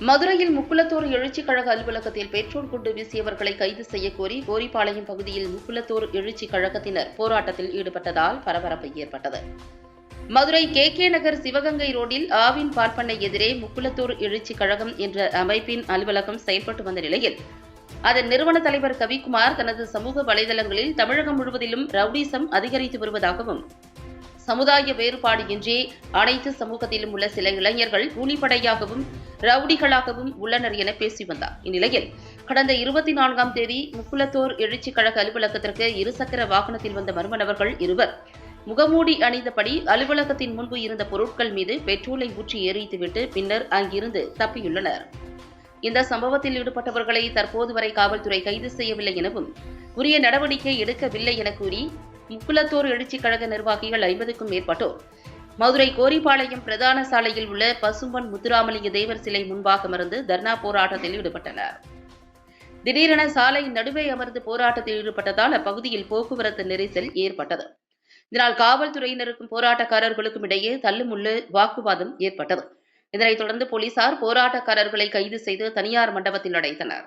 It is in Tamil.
மதுரையில் முக்குளத்தோர் எழுச்சிக் கழக அலுவலகத்தில் பெட்ரோல் குண்டு வீசியவர்களை கைது செய்யக் கோரி கோரிப்பாளையம் பகுதியில் முக்குளத்தோர் எழுச்சிக் கழகத்தினர் போராட்டத்தில் ஈடுபட்டதால் பரபரப்பு ஏற்பட்டது. மதுரை கே கே நகர் சிவகங்கை ரோடில் ஆவின் பார்ப்பனை எதிரே முக்குளத்தோர் எழுச்சிக் கழகம் என்ற அமைப்பின் அலுவலகம் செயல்பட்டு வந்த நிலையில் அதன் நிறுவன தலைவர் கவிக்குமார் தனது சமூக வலைதளங்களில் தமிழகம் முழுவதிலும் ரவுடிசம் அதிகரித்து வருவதாகவும் சமுதாய வேறுபாடு இன்றி அனைத்து சமூகத்திலும் உள்ள சில இளைஞர்கள் கூலிப்படையாகவும் ரவுடிகளாகவும் உள்ளனர் என பேசி வந்தார். இந்நிலையில் கடந்த இருபத்தி நான்காம் தேதி முக்குலத்தோர் எழுச்சிக் கழக அலுவலகத்திற்கு இருசக்கர வாகனத்தில் வந்த மர்ம நபர்கள் இருவர் முகமூடி அணிந்தபடி அலுவலகத்தின் முன்பு இருந்த பொருட்கள் மீது பெட்ரோலை ஊற்றி எரித்துவிட்டு பின்னர் அங்கிருந்து தப்பியுள்ளனர். இந்த சம்பவத்தில் ஈடுபட்டவர்களை தற்போது வரை காவல்துறை கைது செய்யவில்லை எனவும் உரிய நடவடிக்கை எடுக்கவில்லை என கூறி முக்குளத்தோர் எழுச்சிக் கழக நிர்வாகிகள் ஐம்பதுக்கும் மேற்பட்டோர். மதுரை கோரிப்பாளையம் பிரதான சாலையில் உள்ள பசும்பன் முத்துராமலிங்க தேவர் சிலை முன்பாக அமர்ந்து தர்ணா போராட்டத்தில் ஈடுபட்டனர். திடீரென சாலை நடுவே அமர்ந்து போராட்டத்தில் ஈடுபட்டதால் அப்பகுதியில் போக்குவரத்து நெரிசல் ஏற்பட்டது. இதனால் காவல்துறையினருக்கும் போராட்டக்காரர்களுக்கும் இடையே தள்ளுமுள்ளு வாக்குவாதம் ஏற்பட்டது. இதனைத் தொடர்ந்து போலீசார் போராட்டக்காரர்களை கைது செய்து தனியார் மண்டபத்தில் அடைத்தனர்.